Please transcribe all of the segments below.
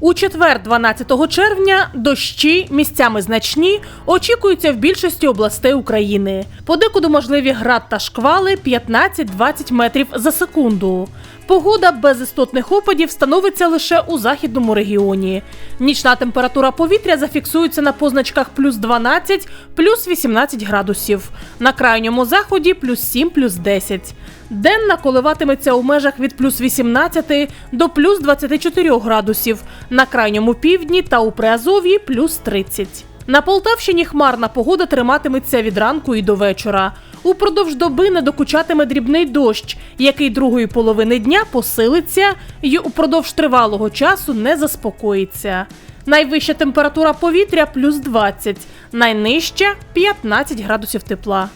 У четвер, 12 червня, дощі місцями значні очікуються в більшості областей України. Подекуди можливі град та шквали 15-20 метрів за секунду. Погода без істотних опадів становиться лише у західному регіоні. Нічна температура повітря зафіксується на позначках плюс 12, плюс 18 градусів. На крайньому заході плюс 7, плюс 10. Денна коливатиметься у межах від плюс 18 до плюс 24 градусів, на крайньому півдні та у Приазов'ї плюс 30. На Полтавщині хмарна погода триматиметься від ранку і до вечора. Упродовж доби не докучатиме дрібний дощ, який другої половини дня посилиться і упродовж тривалого часу не заспокоїться. Найвища температура повітря плюс 20, найнижча 15 градусів тепла.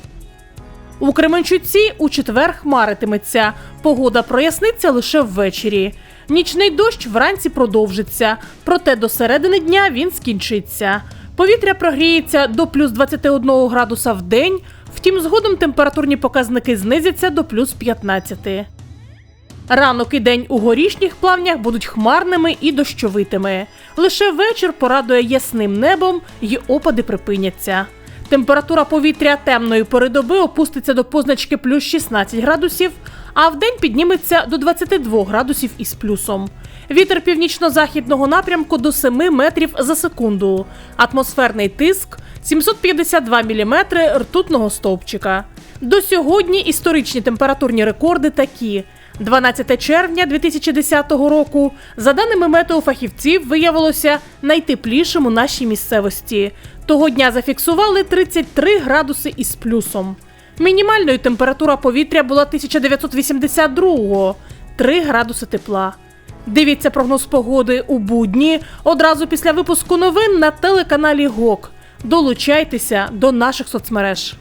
У Кременчуці у четвер хмаритиметься. Погода проясниться лише ввечері. Нічний дощ вранці продовжиться, проте до середини дня він скінчиться. Повітря прогріється до плюс 21 градуса в день, втім, згодом температурні показники знизяться до плюс 15. Ранок і день у горішніх плавнях будуть хмарними і дощовитими. Лише вечір порадує ясним небом і опади припиняться. Температура повітря темної пори доби опуститься до позначки плюс 16 градусів, а вдень підніметься до 22 градусів із плюсом. Вітер північно-західного напрямку до 7 метрів за секунду. Атмосферний тиск 752 міліметри ртутного стовпчика. До сьогодні історичні температурні рекорди такі. 12 червня 2010 року, за даними метеофахівців, виявилося найтеплішим у нашій місцевості. Того дня зафіксували 33 градуси із плюсом. Мінімальною температура повітря була 1982-го – 3 градуси тепла. Дивіться прогноз погоди у будні одразу після випуску новин на телеканалі ГОК. Долучайтеся до наших соцмереж.